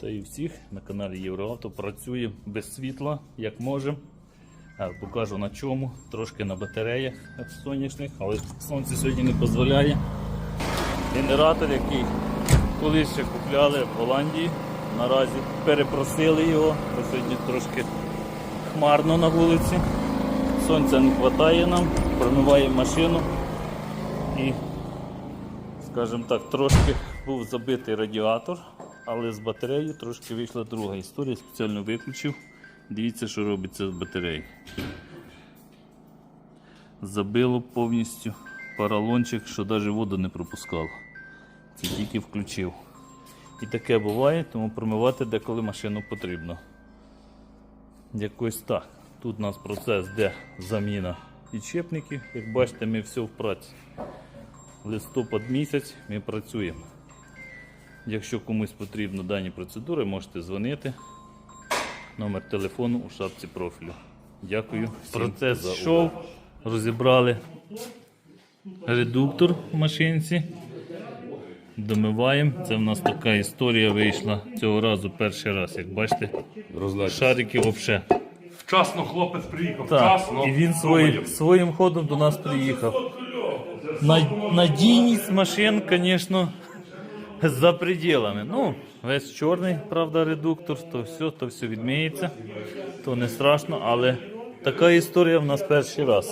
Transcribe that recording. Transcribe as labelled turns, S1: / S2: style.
S1: Вітаю всіх на каналі Євроавто. Працюємо без світла, як можемо. Покажу на чому, трошки на батареях сонячних, але сонце сьогодні не дозволяє. Генератор, який колись ще купляли в Голландії, наразі перепросили його, бо сьогодні трошки хмарно на вулиці. Сонця не вистачає нам, промиваємо машину і скажімо так, трошки був забитий радіатор, але з батареєю трошки вийшла друга історія, спеціально виключив. Дивіться, що робиться з батареєю. Забило повністю поролончик, що навіть воду не пропускало. Це тільки включив. І таке буває, тому промивати деколи машину потрібно. Якось так. Тут у нас процес, де заміна підшипників. Як бачите, ми все в праці листопад місяць ми працюємо. Якщо комусь потрібно дані процедури, можете дзвонити. Номер телефону у шапці профілю. Дякую. Процес
S2: за
S1: йшов, розібрали редуктор в машинці. Домиваємо. Це в нас така історія вийшла цього разу перший раз. Як бачите, шарики взагалі.
S2: Вчасно хлопець приїхав.
S1: Так,
S2: Вчасно.
S1: і він своїм, своїм ходом до нас приїхав. Надійність машин, звісно, за пределами. Ну, весь чорний, правда, редуктор, то все, то все відміється, то не страшно, але така історія в нас перший раз.